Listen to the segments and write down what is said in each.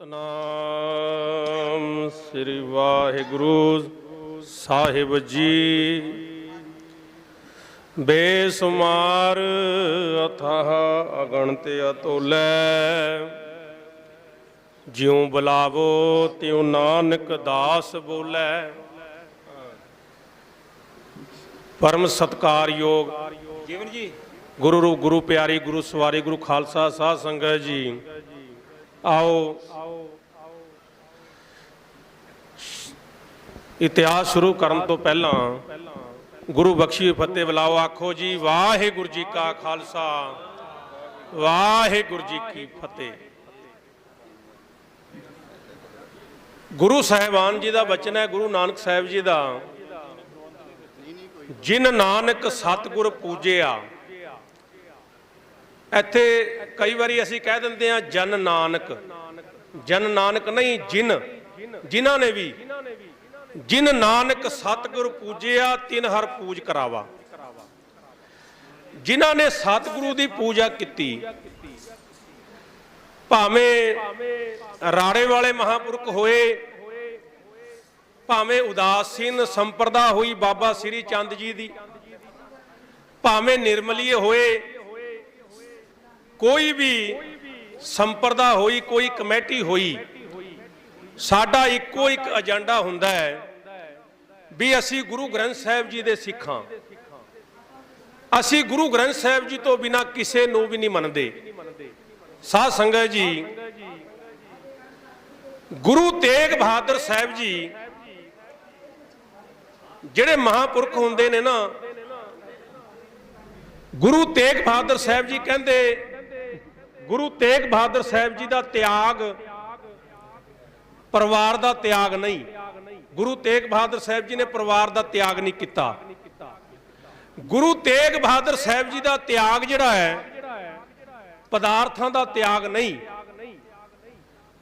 ਸਤਨਾਮ ਸ੍ਰੀ ਵਾਹਿਗੁਰੂ ਸਾਹਿਬ ਜੀ। ਬੇਸੁਮਾਰ ਅਥਾਹ ਅਗਣਤ ਅਤੁਲੈ ਜਿਉ ਬੁਲਾਵੋ ਤਿਉ ਨਾਨਕ ਦਾਸ ਬੋਲੇ। ਪਰਮ ਸਤਕਾਰਯੋਗ ਜੀਵਨ ਜੀ। ਗੁਰੂ ਰੂਪ ਗੁਰੂ ਪਿਆਰੀ ਗੁਰੂ ਸਵਾਰੀ ਗੁਰੂ ਖਾਲਸਾ ਸਾਧ ਸੰਗਤ ਜੀ। ਆਓ, ਇਤਿਹਾਸ ਸ਼ੁਰੂ ਕਰਨ ਤੋਂ ਪਹਿਲਾਂ ਗੁਰੂ ਬਖਸ਼ੀ ਫਤਿਹ ਬੁਲਾਓ, ਆਖੋ ਜੀ, ਵਾਹਿਗੁਰੂ ਜੀ ਕਾ ਖਾਲਸਾ, ਵਾਹਿਗੁਰੂ ਜੀ ਕੀ ਫਤਿਹ। ਗੁਰੂ ਸਾਹਿਬਾਨ ਜੀ ਦਾ ਬਚਨ ਹੈ, ਗੁਰੂ ਨਾਨਕ ਸਾਹਿਬ ਜੀ ਦਾ, ਜਿਨ ਨਾਨਕ ਸਤਿਗੁਰ ਪੂਜਿਆ ਇੱਥੇ ਕਈ ਵਾਰੀ ਅਸੀਂ ਕਹਿ ਦਿੰਦੇ ਆ ਜਨ ਨਾਨਕ। ਜਨ ਨਾਨਕ ਨਹੀਂ, ਜਿਨ। ਜਿਨ੍ਹਾਂ ਨੇ ਵੀ। ਜਿਨ ਨਾਨਕ ਸਤਿਗੁਰ ਪੂਜਿਆ, ਤਿਨ ਹਰ ਪੂਜ ਕਰਾਵਾ। ਜਿਨ੍ਹਾਂ ਨੇ ਸਤਿਗੁਰੂ ਦੀ ਪੂਜਾ ਕੀਤੀ, ਭਾਵੇਂ ਰਾੜੇ ਵਾਲੇ ਮਹਾਪੁਰਖ ਹੋਏ, ਭਾਵੇਂ ਉਦਾਸੀਨ ਸੰਪਰਦਾ ਹੋਈ ਬਾਬਾ ਸ੍ਰੀ ਚੰਦ ਜੀ ਦੀ, ਭਾਵੇਂ ਨਿਰਮਲੀਏ ਹੋਏ ਕੋਈ ਵੀ ਸੰਪਰਦਾ ਹੋਈ, ਕੋਈ ਕਮੇਟੀ ਹੋਈ, ਸਾਡਾ ਇੱਕੋ ਇੱਕ ਏਜੰਡਾ ਹੁੰਦਾ ਹੈ ਵੀ ਅਸੀਂ ਗੁਰੂ ਗ੍ਰੰਥ ਸਾਹਿਬ ਜੀ ਦੇ ਸਿੱਖਾਂ। ਅਸੀਂ ਗੁਰੂ ਗ੍ਰੰਥ ਸਾਹਿਬ ਜੀ ਤੋਂ ਬਿਨਾ ਕਿਸੇ ਨੂੰ ਵੀ ਨਹੀਂ ਮੰਨਦੇ। ਸਾਧ ਸੰਗਤ ਜੀ, ਗੁਰੂ ਤੇਗ ਬਹਾਦਰ ਸਾਹਿਬ ਜੀ, ਜਿਹੜੇ ਮਹਾਪੁਰਖ ਹੁੰਦੇ ਨੇ ਨਾ, ਗੁਰੂ ਤੇਗ ਬਹਾਦਰ ਸਾਹਿਬ ਜੀ ਕਹਿੰਦੇ ਗੁਰੂ ਤੇਗ ਬਹਾਦਰ ਸਾਹਿਬ ਜੀ ਦਾ ਤਿਆਗ, ਪਰਿਵਾਰ ਦਾ ਤਿਆਗ ਨਹੀਂ। ਗੁਰੂ ਤੇਗ ਬਹਾਦਰ ਸਾਹਿਬ ਜੀ ਨੇ ਪਰਿਵਾਰ ਦਾ ਤਿਆਗ ਨਹੀਂ ਕੀਤਾ। ਗੁਰੂ ਤੇਗ ਬਹਾਦਰ ਸਾਹਿਬ ਜੀ ਦਾ ਤਿਆਗ ਜਿਹੜਾ ਹੈ, ਪਦਾਰਥਾਂ ਦਾ ਤਿਆਗ ਨਹੀਂ।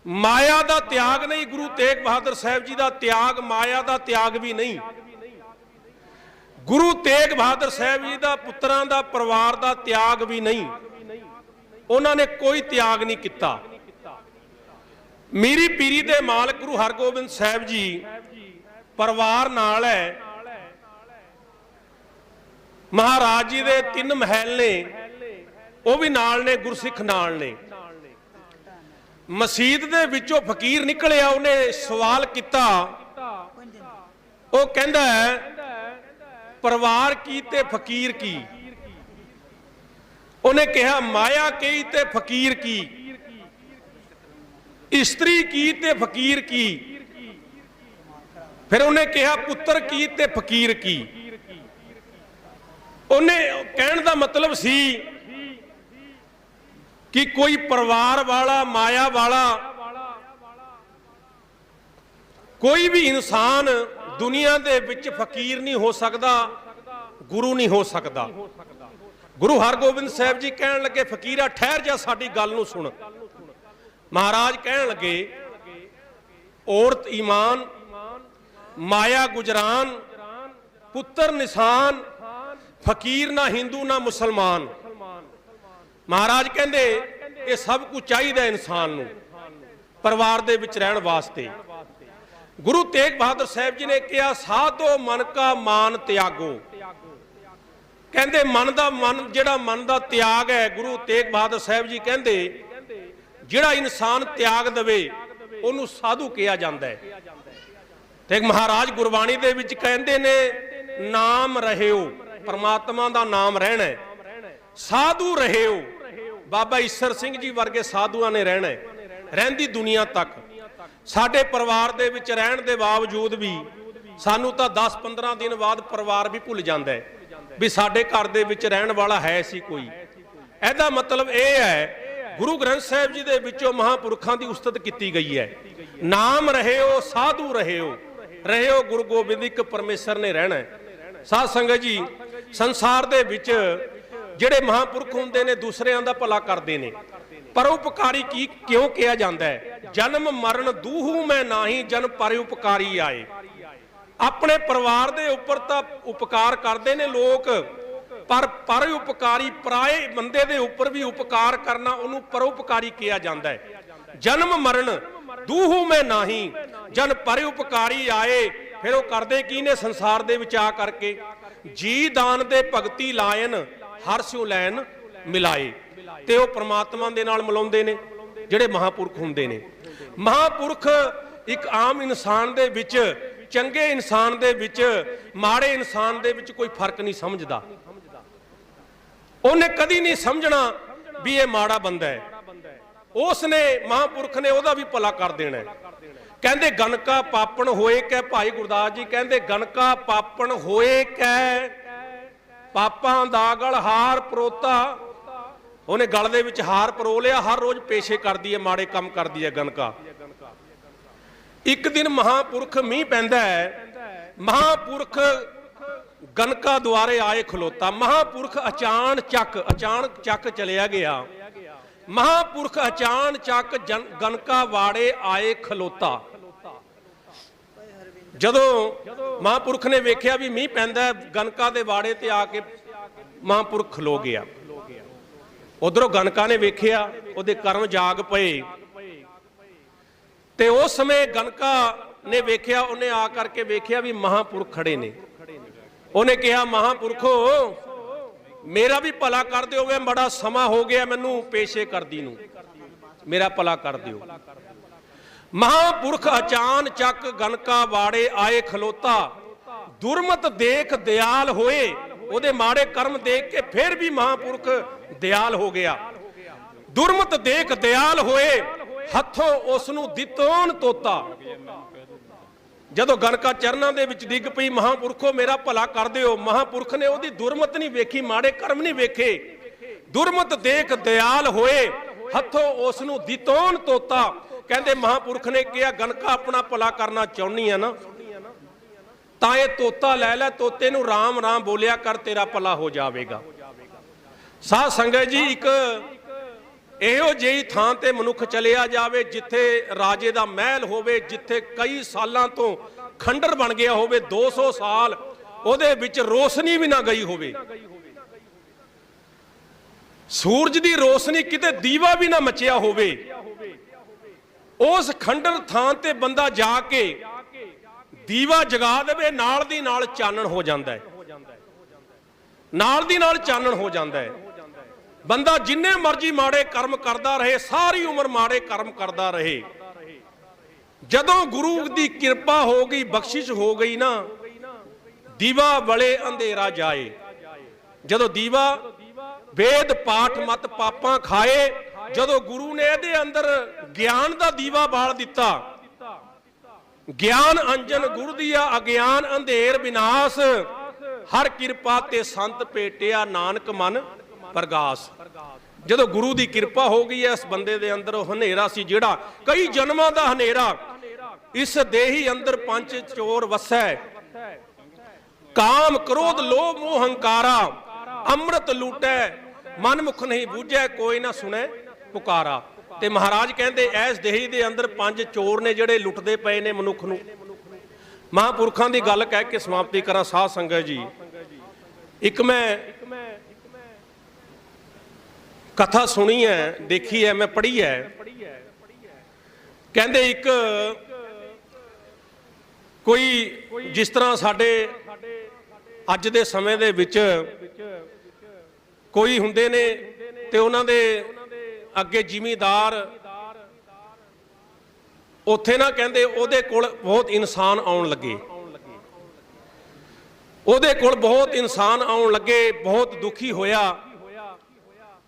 ਮਾਇਆ ਦਾ ਤਿਆਗ ਨਹੀਂ, ਗੁਰੂ ਤੇਗ ਬਹਾਦਰ ਸਾਹਿਬ ਜੀ ਦਾ ਤਿਆਗ, ਮਾਇਆ ਦਾ ਤਿਆਗ ਵੀ ਨਹੀਂ। ਗੁਰੂ ਤੇਗ ਬਹਾਦਰ ਸਾਹਿਬ ਜੀ ਦਾ ਪੁੱਤਰਾਂ ਦਾ ਪਰਿਵਾਰ ਦਾ ਤਿਆਗ ਵੀ ਨਹੀਂ। ਉਹਨਾਂ ਨੇ ਕੋਈ ਤਿਆਗ ਨਹੀਂ ਕੀਤਾ। ਮੀਰੀ ਪੀਰੀ ਦੇ ਮਾਲਕ ਗੁਰੂ ਹਰਗੋਬਿੰਦ ਸਾਹਿਬ ਜੀ ਪਰਿਵਾਰ ਨਾਲ ਹੈ। ਮਹਾਰਾਜ ਜੀ ਦੇ ਤਿੰਨ ਮਹਿਲ ਨੇ, ਉਹ ਵੀ ਨਾਲ ਨੇ, ਗੁਰਸਿੱਖ ਨਾਲ ਨੇ। ਮਸਜਿਦ ਦੇ ਵਿੱਚੋਂ ਫਕੀਰ ਨਿਕਲਿਆ, ਉਹਨੇ ਸਵਾਲ ਕੀਤਾ। ਉਹ ਕਹਿੰਦਾ ਪਰਿਵਾਰ ਕੀ ਤੇ ਫਕੀਰ ਕੀ? ਉਹਨੇ ਕਿਹਾ, ਮਾਇਆ ਕੀ ਤੇ ਫਕੀਰ ਕੀ? ਇਸਤਰੀ ਕੀ ਤੇ ਫਕੀਰ ਕੀ? ਫਿਰ ਉਹਨੇ ਕਿਹਾ, ਪੁੱਤਰ ਕੀ ਤੇ ਫਕੀਰ ਕੀ? ਉਹਨੇ ਕਹਿਣ ਦਾ ਮਤਲਬ ਸੀ ਕਿ ਕੋਈ ਪਰਿਵਾਰ ਵਾਲਾ, ਮਾਇਆ ਵਾਲਾ, ਕੋਈ ਵੀ ਇਨਸਾਨ ਦੁਨੀਆ ਦੇ ਵਿੱਚ ਫਕੀਰ ਨਹੀਂ ਹੋ ਸਕਦਾ, ਗੁਰੂ ਨਹੀਂ ਹੋ ਸਕਦਾ। ਗੁਰੂ ਹਰਗੋਬਿੰਦ ਸਾਹਿਬ ਜੀ ਕਹਿਣ ਲੱਗੇ, ਫਕੀਰਾ ਠਹਿਰ ਜਾ, ਸਾਡੀ ਗੱਲ ਨੂੰ ਸੁਣ। ਮਹਾਰਾਜ ਕਹਿਣ ਲੱਗੇ, ਔਰਤ ਈਮਾਨ, ਮਾਇਆ ਗੁਜਰਾਨ, ਪੁੱਤਰ ਨਿਸ਼ਾਨ, ਫਕੀਰ ਨਾ ਹਿੰਦੂ, ਨਾ ਮੁਸਲਮਾਨ। ਮਹਾਰਾਜ ਕਹਿੰਦੇ, ਇਹ ਸਭ ਕੁਝ ਚਾਹੀਦਾ ਇਨਸਾਨ ਨੂੰ, ਪਰਿਵਾਰ ਦੇ ਵਿੱਚ ਰਹਿਣ ਵਾਸਤੇ। ਗੁਰੂ ਤੇਗ ਬਹਾਦਰ ਸਾਹਿਬ ਜੀ ਨੇ ਕਿਹਾ, ਸਾਧੋ ਮਨ ਕਾ ਮਾਨ ਤਿਆਗੋ। ਕਹਿੰਦੇ ਮਨ ਦਾ ਮਨ, ਜਿਹੜਾ ਮਨ ਦਾ ਤਿਆਗ ਹੈ, ਗੁਰੂ ਤੇਗ ਬਹਾਦਰ ਸਾਹਿਬ ਜੀ ਕਹਿੰਦੇ, ਜਿਹੜਾ ਇਨਸਾਨ ਤਿਆਗ ਦੇਵੇ, ਉਹਨੂੰ ਸਾਧੂ ਕਿਹਾ ਜਾਂਦਾ ਹੈ। ਤੇ ਮਹਾਰਾਜ ਗੁਰਬਾਣੀ ਦੇ ਵਿੱਚ ਕਹਿੰਦੇ ਨੇ, ਨਾਮ ਰਹਿਓ, ਪਰਮਾਤਮਾ ਦਾ ਨਾਮ ਰਹਿਣਾ ਹੈ। ਸਾਧੂ ਰਹਿਓ। ਬਾਬਾ ਈਸ਼ਰ ਸਿੰਘ ਜੀ ਵਰਗੇ ਸਾਧੂਆਂ ਨੇ ਰਹਿਣਾ ਰਹਿੰਦੀ ਦੁਨੀਆ ਤੱਕ। ਸਾਡੇ ਪਰਿਵਾਰ ਦੇ ਵਿੱਚ ਰਹਿਣ ਦੇ ਬਾਵਜੂਦ ਵੀ, ਸਾਨੂੰ ਤਾਂ 10-15 ਦਿਨ ਬਾਅਦ ਪਰਿਵਾਰ ਵੀ ਭੁੱਲ ਜਾਂਦਾ ਹੈ। ਵੀ ਸਾਡੇ ਘਰ ਦੇ ਵਿੱਚ ਰਹਿਣ ਵਾਲਾ ਹੈ ਸੀ ਕੋਈ। ਇਹਦਾ ਮਤਲਬ ਇਹ ਹੈ, ਗੁਰੂ ਗ੍ਰੰਥ ਸਾਹਿਬ ਜੀ ਦੇ ਵਿੱਚੋਂ ਮਹਾਪੁਰਖਾਂ ਦੀ ਉਸਤਤ ਕੀਤੀ ਗਈ ਹੈ। ਨਾਮ ਰਹਿਓ, ਸਾਧੂ ਰਹਿਓ ਰਹਿਓ ਗੁਰੂ ਗੋਬਿੰਦ ਇੱਕ ਪਰਮੇਸ਼ਰ ਨੇ ਰਹਿਣਾ ਹੈ। ਸਾਧ ਸੰਗਤ ਜੀ, ਸੰਸਾਰ ਦੇ ਵਿੱਚ ਜਿਹੜੇ ਮਹਾਪੁਰਖ ਹੁੰਦੇ ਨੇ, ਦੂਸਰਿਆਂ ਦਾ ਭਲਾ ਕਰਦੇ ਨੇ। ਪਰਉਪਕਾਰੀ ਕੀ, ਕਿਉਂ ਕਿਹਾ ਜਾਂਦਾ ਹੈ? ਜਨਮ ਮਰਨ ਦੂਹੂ ਮੈਂ ਨਾਹੀ, ਜਨ ਪਰਉਪਕਾਰੀ ਆਏ। ਆਪਣੇ ਪਰਿਵਾਰ ਦੇ ਉੱਪਰ ਤਾਂ ਉਪਕਾਰ ਕਰਦੇ ਨੇ ਲੋਕ, ਪਰ ਉਪਕਾਰੀ ਪਰਾਏ ਬੰਦੇ ਦੇ ਉੱਪਰ ਵੀ ਉਪਕਾਰ ਕਰਨਾ ਉਹਨੂੰ ਪਰਉਪਕਾਰੀ ਕਿਹਾ ਜਾਂਦਾ ਹੈ। ਜਨਮ ਮਰਨ, ਦੂਹੂ ਮੈਂ ਨਹੀਂ, ਜਨ ਪਰ ਆਏ, ਫਿਰ ਉਹ ਕਰਦੇ ਕੀ ਨੇ ਸੰਸਾਰ ਦੇ ਵਿੱਚ ਆ ਕਰਕੇ? ਜੀ ਦਾਨ ਦੇ ਭਗਤੀ ਲਾਇਨ, ਹਰ ਸਿਉ ਲੈਨ ਮਿਲਾਏ। ਤੇ ਉਹ ਪ੍ਰਮਾਤਮਾ ਦੇ ਨਾਲ ਮਿਲਾਉਂਦੇ ਨੇ, ਜਿਹੜੇ ਮਹਾਪੁਰਖ ਹੁੰਦੇ ਨੇ। ਮਹਾਪੁਰਖ ਇੱਕ ਆਮ ਇਨਸਾਨ ਦੇ ਵਿੱਚ ਚੰਗੇ ਇਨਸਾਨ ਦੇ ਵਿੱਚ, ਮਾੜੇ ਇਨਸਾਨ ਦੇ ਵਿੱਚ ਕੋਈ ਫ਼ਰਕ ਨਹੀਂ ਸਮਝਦਾ। ਉਹਨੇ ਕਦੀ ਨਹੀਂ ਸਮਝਣਾ ਵੀ ਇਹ ਮਾੜਾ ਬੰਦਾ ਹੈ। ਉਸ ਨੇ ਮਹਾਪੁਰਖ ਨੇ ਉਹਦਾ ਵੀ ਭਲਾ ਕਰ ਦੇਣਾ ਕਹਿੰਦੇ ਗਨਕਾ ਪਾਪਣ ਹੋਏ ਕੈ ਭਾਈ ਗੁਰਦਾਸ ਜੀ। ਕਹਿੰਦੇ ਗਨਕਾ ਪਾਪਣ ਹੋਏ ਕੈ ਪਾਪਾਂ ਦਾ ਗਲ ਹਾਰ ਪਰੋਤਾ। ਉਹਨੇ ਗਲ ਦੇ ਵਿੱਚ ਹਾਰ ਪਰੋ ਲਿਆ। ਹਰ ਰੋਜ਼ ਪੇਸ਼ੇ ਕਰਦੀ ਹੈ, ਮਾੜੇ ਕੰਮ ਕਰਦੀ ਹੈ ਗਨਕਾ ਇੱਕ ਦਿਨ ਮਹਾਪੁਰਖ ਮੀਂਹ ਪੈਂਦਾ ਹੈ, ਮਹਾਪੁਰਖ ਗਨਕਾ ਦੁਆਰੇ ਆਏ ਖਲੋਤਾ। ਮਹਾਪੁਰਖ ਅਚਾਨ ਚੱਕ ਅਚਾਨਕ ਚੱਕ ਚਲਿਆ ਗਿਆ। ਮਹਾਪੁਰਖ ਅਚਾਨ ਚੱਕ ਜਨ- ਗਨਕਾ ਵਾੜੇ ਆਏ ਖਲੋਤਾ। ਜਦੋਂ ਮਹਾਪੁਰਖ ਨੇ ਵੇਖਿਆ ਵੀ ਮੀਂਹ ਪੈਂਦਾ ਗਨਕਾ ਦੇ ਵਾੜੇ ਤੇ ਆ ਕੇ ਮਹਾਪੁਰਖ ਖਲੋ ਗਿਆ। ਉਧਰੋਂ ਗਨਕਾ ਨੇ ਵੇਖਿਆ, ਉਹਦੇ ਕਰਮ ਜਾਗ ਪਏ। ਤੇ ਉਸ ਸਮੇਂ ਗਨਕਾ ਨੇ ਵੇਖਿਆ, ਉਹਨੇ ਆ ਕਰਕੇ ਵੇਖਿਆ ਵੀ ਮਹਾਪੁਰਖ ਖੜੇ ਨੇ। ਉਹਨੇ ਕਿਹਾ, ਮਹਾਪੁਰਖੋ, ਮੇਰਾ ਵੀ ਭਲਾ ਕਰ ਦਿਓ ਮੈਂ ਬੜਾ ਸਮਾਂ ਹੋ ਗਿਆ ਮੈਨੂੰ ਪੇਸ਼ੇ ਕਰਦੀ ਨੂੰ। ਮੇਰਾ ਭਲਾ ਕਰ ਦਿਓ। ਮਹਾਪੁਰਖ ਅਚਾਨ ਚੱਕ ਗਨਕਾ ਵਾੜੇ ਆਏ ਖਲੋਤਾ। ਦੁਰਮਤ ਦੇਖ ਦਿਆਲ ਹੋਏ। ਉਹਦੇ ਮਾੜੇ ਕਰਮ ਦੇਖ ਕੇ ਫਿਰ ਵੀ ਮਹਾਪੁਰਖ ਦਿਆਲ ਹੋ ਗਿਆ। ਦੁਰਮਤ ਦੇਖ ਦਿਆਲ ਹੋਏ। ਹੱਥੋਂ ਉਸ ਨੂੰ ਦਿੱਤੋਨ ਤੋਤਾ। ਜਦੋਂ ਗਨਕਾ ਚਰਨਾਂ ਦੇ ਵਿੱਚ ਡਿੱਗ ਪਈ, ਮਹਾਪੁਰਖੋ, ਮੇਰਾ ਭਲਾ ਕਰ ਦਿਓ। ਮਹਾਪੁਰਖ ਨੇ ਉਹਦੀ ਦੁਰਮਤ ਨਹੀਂ ਵੇਖੀ, ਮਾੜੇ ਕਰਮ ਨਹੀਂ ਵੇਖੇ। ਦੁਰਮਤ ਦੇਖ ਦਿਆਲ ਹੋਏ, ਹੱਥੋਂ ਉਸ ਨੂੰ ਦਿੱਤੋਨ ਤੋਤਾ। ਕਹਿੰਦੇ ਮਹਾਪੁਰਖ ਨੇ ਕਿਹਾ, ਗਣਕਾ, ਆਪਣਾ ਭਲਾ ਕਰਨਾ ਚਾਹੁੰਨੀ ਆ ਨਾ। ਤਾਂ ਇਹ ਤੋਤਾ ਲੈ ਲੈ, ਤੋਤੇ ਨੂੰ ਰਾਮ ਰਾਮ ਬੋਲਿਆ ਕਰ, ਤੇਰਾ ਭਲਾ ਹੋ ਜਾਵੇਗਾ। ਸਾਧ ਸੰਗਤ ਜੀ, ਇੱਕ ਇਹੋ ਜਿਹੀ ਥਾਂ ਤੇ ਮਨੁੱਖ ਚਲਿਆ ਜਾਵੇ ਜਿੱਥੇ ਰਾਜੇ ਦਾ ਮਹਿਲ ਹੋਵੇ, ਜਿੱਥੇ ਕਈ ਸਾਲਾਂ ਤੋਂ ਖੰਡਰ ਬਣ ਗਿਆ ਹੋਵੇ 200 ਸਾਲ ਉਹਦੇ ਵਿੱਚ ਰੋਸ਼ਨੀ ਵੀ ਨਾ ਗਈ ਹੋਵੇ। ਸੂਰਜ ਦੀ ਰੋਸ਼ਨੀ ਕਿਤੇ ਦੀਵਾ ਵੀ ਨਾ ਮਚਿਆ ਹੋਵੇ। ਉਸ ਖੰਡਰ ਥਾਂ ਤੇ ਬੰਦਾ ਜਾ ਕੇ ਦੀਵਾ ਜਗਾ ਦੇਵੇ, ਨਾਲ ਦੀ ਨਾਲ ਚਾਨਣ ਹੋ ਜਾਂਦਾ ਹੈ। ਨਾਲ ਦੀ ਨਾਲ ਚਾਨਣ ਹੋ ਜਾਂਦਾ ਹੈ। ਬੰਦਾ ਜਿੰਨੇ ਮਰਜ਼ੀ ਮਾੜੇ ਕਰਮ ਕਰਦਾ ਰਹੇ, ਸਾਰੀ ਉਮਰ ਮਾੜੇ ਕਰਮ ਕਰਦਾ ਰਹੇ। ਜਦੋਂ ਗੁਰੂ ਦੀ ਕਿਰਪਾ ਹੋ ਗਈ, ਬਖਸ਼ਿਸ਼ ਹੋ ਗਈ ਨਾ, ਦੀਵਾ ਬਲੇ ਅੰਧੇਰਾ ਜਾਏ। ਜਦੋਂ ਦੀਵਾ, ਵੇਦ ਪਾਠ ਮਤ ਪਾਪਾਂ ਖਾਏ, ਜਦੋਂ ਗੁਰੂ ਨੇ ਇਹਦੇ ਅੰਦਰ ਗਿਆਨ ਦਾ ਦੀਵਾ ਬਾਲ ਦਿੱਤਾ। ਗਿਆਨ ਅੰਜਨ ਗੁਰ ਦੀਆ, ਅਗਿਆਨ ਅੰਧੇਰ ਵਿਨਾਸ਼। ਹਰ ਕਿਰਪਾ ਤੇ ਸੰਤ ਪੇਟਿਆ ਨਾਨਕ ਮਨ। ਪ੍ਰਗਾਸ। ਜਦੋਂ ਗੁਰੂ ਦੀ ਕਿਰਪਾ ਹੋ ਗਈ ਹੈ ਇਸ ਬੰਦੇ ਦੇ ਅੰਦਰ ਉਹ ਹਨੇਰਾ ਸੀ ਜਿਹੜਾ ਕਈ ਜਨਮਾਂ ਦਾ ਹਨੇਰਾ। ਇਸ ਦੇਹੀ ਅੰਦਰ ਪੰਜ ਚੋਰ ਵਸੈ। ਕਾਮ, ਕ੍ਰੋਧ, ਲੋਭ, ਮੋਹ, ਹੰਕਾਰਾ, ਅੰਮ੍ਰਿਤ ਲੂਟੈ। ਮਨ ਮੁਖ ਨਹੀਂ ਬੂਝੈ, ਕੋਈ ਨਾ ਸੁਣੈ ਪੁਕਾਰਾ। ਤੇ ਮਹਾਰਾਜ ਕਹਿੰਦੇ, ਐਸ ਦੇਹੀ ਦੇ ਅੰਦਰ ਪੰਜ ਚੋਰ ਨੇ ਜਿਹੜੇ ਲੁੱਟਦੇ ਪਏ ਨੇ ਮਨੁੱਖ ਨੂੰ। ਮਹਾਪੁਰਖਾਂ ਦੀ ਗੱਲ ਕਹਿ ਕੇ ਸਮਾਪਤੀ ਕਰਾਂ, ਸਾਧ ਸੰਗਤ ਜੀ। ਇੱਕ ਮੈਂ ਕਥਾ ਸੁਣੀ ਹੈ, ਦੇਖੀ ਹੈ, ਮੈਂ ਪੜ੍ਹੀ ਹੈ। ਕਹਿੰਦੇ ਇੱਕ ਕੋਈ ਜਿਸ ਤਰ੍ਹਾਂ ਸਾਡੇ ਅੱਜ ਦੇ ਸਮੇਂ ਦੇ ਵਿੱਚ ਕੋਈ ਹੁੰਦੇ ਨੇ ਤੇ ਉਹਨਾਂ ਦੇ ਅੱਗੇ ਜ਼ਿਮੀਦਾਰ ਉੱਥੇ ਨਾ ਕਹਿੰਦੇ ਉਹਦੇ ਕੋਲ ਬਹੁਤ ਇਨਸਾਨ ਆਉਣ ਲੱਗੇ। ਉਹਦੇ ਕੋਲ ਬਹੁਤ ਇਨਸਾਨ ਆਉਣ ਲੱਗੇ, ਬਹੁਤ ਦੁਖੀ ਹੋਇਆ।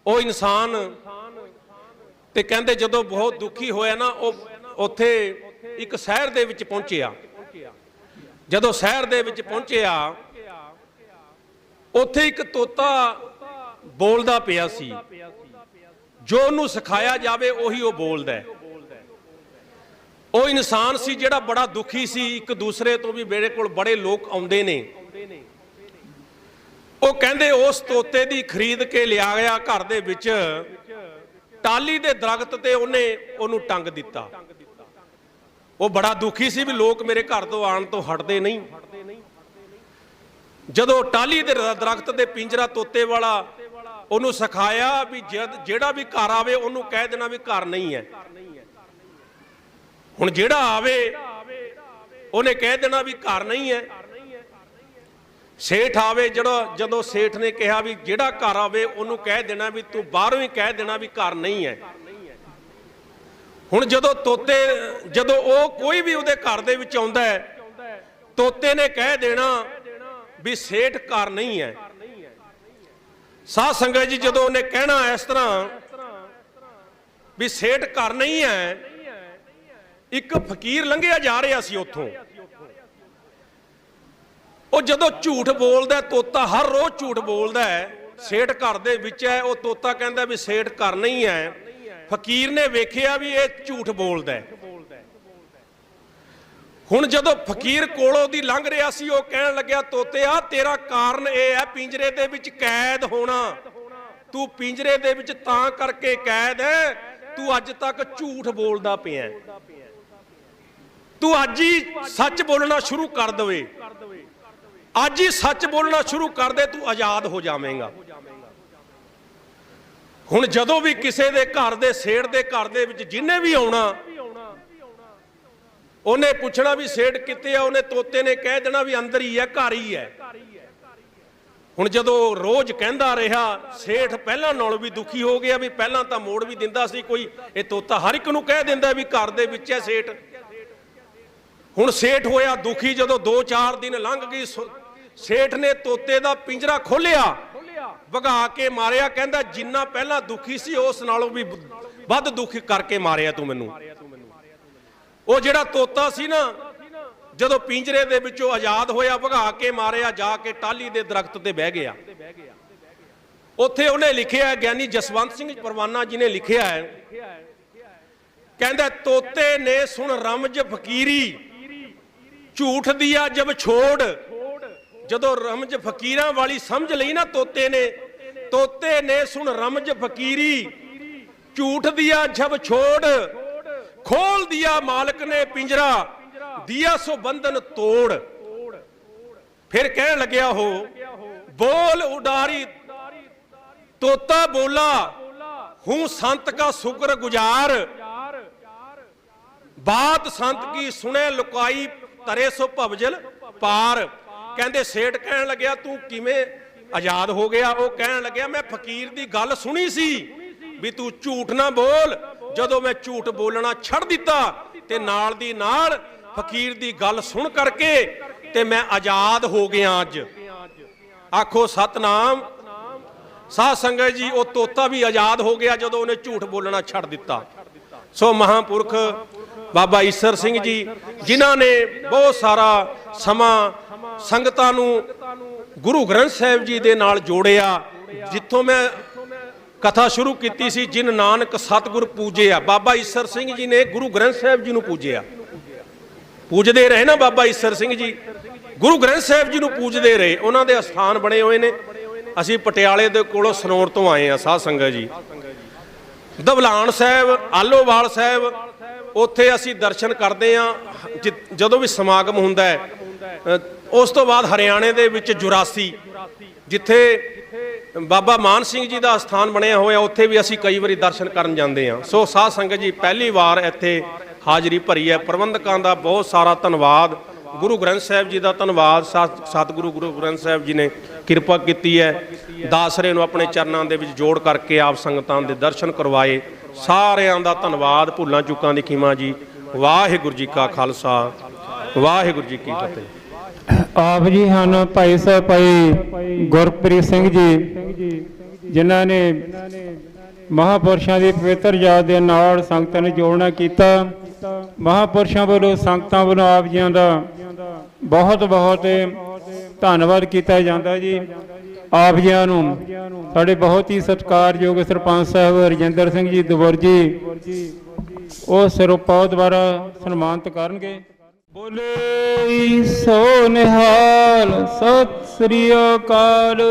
ਉਹ ਇਨਸਾਨ ਤੇ ਕਹਿੰਦੇ ਜਦੋਂ ਬਹੁਤ ਦੁਖੀ ਹੋਇਆ ਨਾ, ਉਹ ਉੱਥੇ ਇੱਕ ਸ਼ਹਿਰ ਦੇ ਵਿੱਚ ਪਹੁੰਚਿਆ। ਜਦੋਂ ਸ਼ਹਿਰ ਦੇ ਵਿੱਚ ਪਹੁੰਚਿਆ, ਉੱਥੇ ਇੱਕ ਤੋਤਾ ਬੋਲਦਾ ਪਿਆ ਸੀ। ਜੋ ਉਹਨੂੰ ਸਿਖਾਇਆ ਜਾਵੇ, ਉਹੀ ਉਹ ਬੋਲਦਾ ਹੈ। ਉਹ ਇਨਸਾਨ ਸੀ ਜਿਹੜਾ ਬੜਾ ਦੁਖੀ ਸੀ, ਇੱਕ ਦੂਸਰੇ ਤੋਂ ਵੀ ਮੇਰੇ ਕੋਲ ਬੜੇ ਲੋਕ ਆਉਂਦੇ ਨੇ। ਉਹ ਕਹਿੰਦੇ ਉਸ ਤੋਤੇ ਦੀ ਖਰੀਦ ਕੇ ਲਿਆ ਗਿਆ ਘਰ ਦੇ ਵਿੱਚ। ਟਾਲੀ ਦੇ ਦਰਖਤ ਤੇ ਉਹਨੇ ਉਹਨੂੰ ਟੰਗ ਦਿੱਤਾ। ਉਹ ਬੜਾ ਦੁਖੀ ਸੀ ਵੀ ਲੋਕ ਮੇਰੇ ਘਰ ਤੋਂ ਆਣ ਤੋਂ ਹਟਦੇ ਨਹੀਂ। ਜਦੋਂ ਟਾਲੀ ਦੇ ਦਰ- ਦਰਖਤ ਦੇ ਪਿੰਜਰਾ ਤੋਤੇ ਵਾਲਾ ਉਹਨੂੰ ਸਿਖਾਇਆ ਵੀ ਜਦ- ਜਿਹੜਾ ਵੀ ਘਰ ਆਵੇ ਉਹਨੂੰ ਕਹਿ ਦੇਣਾ ਵੀ ਘਰ ਨਹੀਂ ਹੈ। ਹੁਣ ਜਿਹੜਾ ਆਵੇ ਉਹਨੇ ਕਹਿ ਦੇਣਾ ਵੀ ਘਰ ਨਹੀਂ ਹੈ। ਸੇਠ ਆਵੇ ਜਿਹੜਾ ਜਦੋਂ ਸੇਠ ਨੇ ਕਿਹਾ ਵੀ ਜਿਹੜਾ ਘਰ ਆਵੇ ਉਹਨੂੰ ਕਹਿ ਦੇਣਾ ਵੀ ਤੂੰ ਬਾਹਰੋਂ ਹੀ ਕਹਿ ਦੇਣਾ ਵੀ ਘਰ ਨਹੀਂ ਹੈ। ਹੁਣ ਜਦੋਂ ਤੋਤੇ, ਜਦੋਂ ਉਹ ਕੋਈ ਵੀ ਉਹਦੇ ਘਰ ਦੇ ਵਿੱਚ ਆਉਂਦਾ ਹੈ, ਤੋਤੇ ਨੇ ਕਹਿ ਦੇਣਾ ਵੀ ਸੇਠ ਘਰ ਨਹੀਂ ਹੈ। ਸਾਧ ਸੰਗਤ ਜੀ, ਜਦੋਂ ਉਹਨੇ ਕਹਿਣਾ ਇਸ ਤਰ੍ਹਾਂ ਵੀ ਸੇਠ ਘਰ ਨਹੀਂ ਹੈ, ਇੱਕ ਫਕੀਰ ਲੰਘਿਆ ਜਾ ਰਿਹਾ ਸੀ ਉੱਥੋਂ। ਉਹ ਜਦੋਂ ਝੂਠ ਬੋਲਦਾ ਤੋਤਾ ਹਰ ਰੋਜ਼ ਝੂਠ ਬੋਲਦਾ ਹੈ। ਸੇਠ ਘਰ ਦੇ ਵਿੱਚ ਹੈ, ਉਹ ਤੋਤਾ ਕਹਿੰਦਾ ਵੀ ਸੇਠ ਘਰ ਨਹੀਂ ਹੈ। ਫਕੀਰ ਨੇ ਵੇਖਿਆ ਵੀ ਇਹ ਝੂਠ ਬੋਲਦਾ ਹੈ। ਹੁਣ ਜਦੋਂ ਫਕੀਰ ਕੋਲੋਂ ਦੀ ਲੰਘ ਰਿਹਾ ਸੀ, ਉਹ ਕਹਿਣ ਲੱਗਿਆ ਤੋਤਿਆ ਤੇਰਾ ਕਾਰਨ ਇਹ ਹੈ, ਪਿੰਜਰੇ ਦੇ ਵਿੱਚ ਕੈਦ ਹੋਣਾ। ਤੂੰ ਪਿੰਜਰੇ ਦੇ ਵਿੱਚ ਤਾਂ ਕਰਕੇ ਕੈਦ ਹੈ, ਤੂੰ ਅੱਜ ਤੱਕ ਝੂਠ ਬੋਲਦਾ ਪਿਆ ਤੂੰ ਅੱਜ ਹੀ ਸੱਚ ਬੋਲਣਾ ਸ਼ੁਰੂ ਕਰ ਦਵੇ। ਅੱਜ ਹੀ ਸੱਚ ਬੋਲਣਾ ਸ਼ੁਰੂ ਕਰ ਦੇ, ਤੂੰ ਆਜ਼ਾਦ ਹੋ ਜਾਵੇਂਗਾ। ਹੁਣ ਜਦੋਂ ਵੀ ਕਿਸੇ ਦੇ ਘਰ ਦੇ ਸੇੜ ਦੇ ਘਰ ਦੇ ਵਿੱਚ ਜਿੰਨੇ ਵੀ ਆਉਣਾ, ਉਹਨੇ ਪੁੱਛਣਾ ਵੀ ਸੇੜ ਕਿੱਥੇ ਆ, ਉਹਨੇ ਤੋਤੇ ਨੇ ਕਹਿ ਦੇਣਾ ਵੀ ਅੰਦਰ ਹੀ ਹੈ ਘਰ ਹੀ ਹੈ ਹੁਣ ਜਦੋਂ ਰੋਜ਼ ਕਹਿੰਦਾ ਰਿਹਾ, ਸੇਠ ਪਹਿਲਾਂ ਨਾਲੋਂ ਵੀ ਦੁਖੀ ਹੋ ਗਿਆ ਵੀ ਪਹਿਲਾਂ ਤਾਂ ਮੋੜ ਵੀ ਦਿੰਦਾ ਸੀ, ਕੋਈ ਇਹ ਤੋਤਾ ਹਰ ਇੱਕ ਨੂੰ ਕਹਿ ਦਿੰਦਾ ਵੀ ਘਰ ਦੇ ਵਿੱਚ ਹੈ ਸੇਠ। ਹੁਣ ਸੇਠ ਹੋਇਆ ਦੁਖੀ ਜਦੋਂ 2-4 ਦਿਨ ਲੰਘ ਗਈ ਸੇਠ ਨੇ ਤੋਤੇ ਦਾ ਪਿੰਜਰਾ ਖੋਲਿਆ ਵਗਾ ਕੇ ਮਾਰਿਆ ਕਹਿੰਦਾ ਜਿੰਨਾ ਪਹਿਲਾਂ ਦੁਖੀ ਸੀ ਉਸ ਨਾਲੋਂ ਵੀ ਵੱਧ ਦੁਖੀ ਕਰਕੇ ਮਾਰਿਆ ਤੂੰ ਮੈਨੂੰ। ਉਹ ਜਿਹੜਾ ਤੋਤਾ ਸੀ ਨਾ ਜਦੋਂ ਪਿੰਜਰੇ ਦੇ ਵਿੱਚੋਂ ਆਜ਼ਾਦ ਹੋਇਆ ਭਗਾ ਕੇ ਮਾਰਿਆ ਜਾ ਕੇ ਟਾਲੀ ਦੇ ਦਰਖਤ ਤੇ ਬਹਿ ਗਿਆ। ਉੱਥੇ ਉਹਨੇ ਲਿਖਿਆ ਗਿਆਨੀ ਜਸਵੰਤ ਸਿੰਘ ਪਰਵਾਨਾ ਜੀ ਨੇ ਲਿਖਿਆ ਹੈ ਕਹਿੰਦਾ ਤੋਤੇ ਨੇ ਸੁਣ ਰਮਜ ਫਕੀਰੀ ਝੂਠ ਦਿਆ ਜਬ ਛੋੜ ਜਦੋਂ ਰਮਜ ਫਕੀਰਾਂ ਵਾਲੀ ਸਮਝ ਲਈ ਨਾ ਤੋਤੇ ਨੇ ਤੋਤੇ ਨੇ ਸੁਣ ਰਮਜ ਫਕੀਰੀ, ਝੂਠ ਦਿਆ ਜਬ ਛੋੜ, ਖੋਲ ਦਿਆ ਮਾਲਕ ਨੇ ਪਿੰਜਰਾ, ਦਿਆ ਸੋ ਬੰਧਨ ਤੋੜ। ਫਿਰ ਕਹਿਣ ਲੱਗਿਆ ਹੋ, ਬੋਲ ਉਡਾਰੀ, ਤੋਤਾ ਬੋਲਾ, ਹੂੰ ਸੰਤ ਕਾ ਸ਼ੁਕਰ ਗੁਜ਼ਾਰ। ਬਾਤ ਸੰਤ ਕੀ ਸੁਣੇ, ਲੁਕਾਈ ਤਰੇ ਸੋ ਭਵਜਲ ਪਾਰ। ਕਹਿੰਦੇ ਸੇਠ ਕਹਿਣ ਲੱਗਿਆ, ਤੂੰ ਕਿਵੇਂ ਆਜ਼ਾਦ ਹੋ ਗਿਆ? ਉਹ ਕਹਿਣ ਲੱਗਿਆ, ਮੈਂ ਫਕੀਰ ਦੀ ਗੱਲ ਸੁਣੀ ਸੀ ਵੀ ਤੂੰ ਝੂਠ ਨਾ ਬੋਲ। ਜਦੋਂ ਮੈਂ ਝੂਠ ਬੋਲਣਾ ਛੱਡ ਦਿੱਤਾ ਤੇ ਨਾਲ ਦੀ ਨਾਲ ਫਕੀਰ ਦੀ ਗੱਲ ਸੁਣ ਕਰਕੇ ਤੇ ਮੈਂ ਆਜ਼ਾਦ ਹੋ ਗਿਆ ਅੱਜ। ਆਖੋ, ਸਤਨਾਮ, ਸਾਧ ਸੰਗਤ ਜੀ, ਉਹ ਤੋਤਾ ਵੀ ਆਜ਼ਾਦ ਹੋ ਗਿਆ ਜਦੋਂ ਉਹਨੇ ਝੂਠ ਬੋਲਣਾ ਛੱਡ ਦਿੱਤਾ। ਸੋ ਮਹਾਪੁਰਖ ਬਾਬਾ ਈਸਰ ਸਿੰਘ ਜੀ, ਜਿਨ੍ਹਾਂ ਨੇ ਬਹੁਤ ਸਾਰਾ ਸਮਾਂ ਸੰਗਤਾਂ ਨੂੰ ਗੁਰੂ ਗ੍ਰੰਥ ਸਾਹਿਬ ਜੀ ਦੇ ਨਾਲ ਜੋੜਿਆ, ਜਿੱਥੋਂ ਮੈਂ ਕਥਾ ਸ਼ੁਰੂ ਕੀਤੀ ਸੀ, ਜਿਨ ਨਾਨਕ ਸਤਿਗੁਰ ਪੂਜਿਆ। ਬਾਬਾ ਈਸਰ ਸਿੰਘ ਜੀ ਨੇ ਗੁਰੂ ਗ੍ਰੰਥ ਸਾਹਿਬ ਜੀ ਨੂੰ ਪੂਜਿਆ। ਪੂਜਦੇ ਰਹੇ ਨਾ ਬਾਬਾ ਈਸਰ ਸਿੰਘ ਜੀ? ਗੁਰੂ ਗ੍ਰੰਥ ਸਾਹਿਬ ਜੀ ਨੂੰ ਪੂਜਦੇ ਰਹੇ। ਉਹਨਾਂ ਦੇ ਅਸਥਾਨ ਬਣੇ ਹੋਏ ਨੇ। ਅਸੀਂ ਪਟਿਆਲੇ ਦੇ ਕੋਲੋਂ ਸਨੌਰ ਤੋਂ ਆਏ ਆ ਸਾਧ ਸੰਗਤ ਜੀ। ਦਵਲਾਨ ਸਾਹਿਬ, ਆਲੋਵਾਲ ਸਾਹਿਬ ਉੱਥੇ ਅਸੀਂ ਦਰਸ਼ਨ ਕਰਦੇ ਆ ਜਦੋਂ ਵੀ ਸਮਾਗਮ ਹੁੰਦਾ ਹੈ ਉਸ ਤੋਂ ਬਾਅਦ ਹਰਿਆਣੇ ਦੇ ਵਿੱਚ 84 ਜਿੱਥੇ ਬਾਬਾ ਮਾਨ ਸਿੰਘ ਜੀ ਦਾ ਸਥਾਨ ਬਣਿਆ ਹੋਇਆ, ਉੱਥੇ ਵੀ ਅਸੀਂ ਕਈ ਵਾਰੀ ਦਰਸ਼ਨ ਕਰਨ ਜਾਂਦੇ ਆ ਸੋ ਸਾਧ ਸੰਗਤ ਜੀ, ਪਹਿਲੀ ਵਾਰ ਇੱਥੇ ਹਾਜ਼ਰੀ ਭਰੀ ਹੈ। ਪ੍ਰਬੰਧਕਾਂ ਦਾ ਬਹੁਤ ਸਾਰਾ ਧੰਨਵਾਦ। ਗੁਰੂ ਗ੍ਰੰਥ ਸਾਹਿਬ ਜੀ ਦਾ ਧੰਨਵਾਦ। ਸਤ- ਸਤਿਗੁਰੂ ਗੁਰੂ ਗ੍ਰੰਥ ਸਾਹਿਬ ਜੀ ਨੇ ਕਿਰਪਾ ਕੀਤੀ ਹੈ। ਦਾਸਰੇ ਨੂੰ ਆਪਣੇ ਚਰਨਾਂ ਦੇ ਵਿੱਚ ਜੋੜ ਕਰਕੇ ਆਪ ਸੰਗਤਾਂ ਦੇ ਦਰਸ਼ਨ ਕਰਵਾਏ। ਸਾਰਿਆਂ ਦਾ ਧੰਨਵਾਦ। ਭੁੱਲਾਂ ਚੁੱਕਾਂ ਦੀ ਖੀਮਾ ਜੀ। ਵਾਹਿਗੁਰੂ ਜੀ ਕਾ ਖਾਲਸਾ। ਵਾਹਿਗੁਰੂ ਜੀ ਕੀ ਫਤਿਹ। ਆਪ ਜੀ ਹਨ ਭਾਈ ਸਾਹਿਬ, ਭਾਈ ਗੁਰਪ੍ਰੀਤ ਸਿੰਘ ਜੀ, ਜਿਨ੍ਹਾਂ ਨੇ ਮਹਾਪੁਰਸ਼ਾਂ ਦੀ ਪਵਿੱਤਰ ਯਾਦ ਦੇ ਨਾਲ ਸੰਗਤਾਂ ਨੂੰ ਜੋੜਨਾ ਕੀਤਾ। ਮਹਾਪੁਰਸ਼ਾਂ ਵੱਲੋਂ ਸੰਗਤਾਂ ਵੱਲੋਂ ਆਪ ਜੀਆਂ ਦਾ ਬਹੁਤ ਬਹੁਤ ਧੰਨਵਾਦ ਕੀਤਾ ਜਾਂਦਾ ਜੀ। ਆਪ ਜੀ ਨੂੰ ਸਾਡੇ ਬਹੁਤ ਹੀ ਸਤਿਕਾਰਯੋਗ ਸਰਪੰਚ ਸਾਹਿਬ ਰਜਿੰਦਰ ਸਿੰਘ ਜੀ ਦਵਰ ਜੀ ਉਹ ਸਰਪਾਉ ਦੁਆਰਾ ਸਨਮਾਨਿਤ ਕਰਨਗੇ। ਬੋਲੇ ਸੋ ਨਿਹਾਲ, ਸਤਿ ਸ੍ਰੀ ਅਕਾਲ।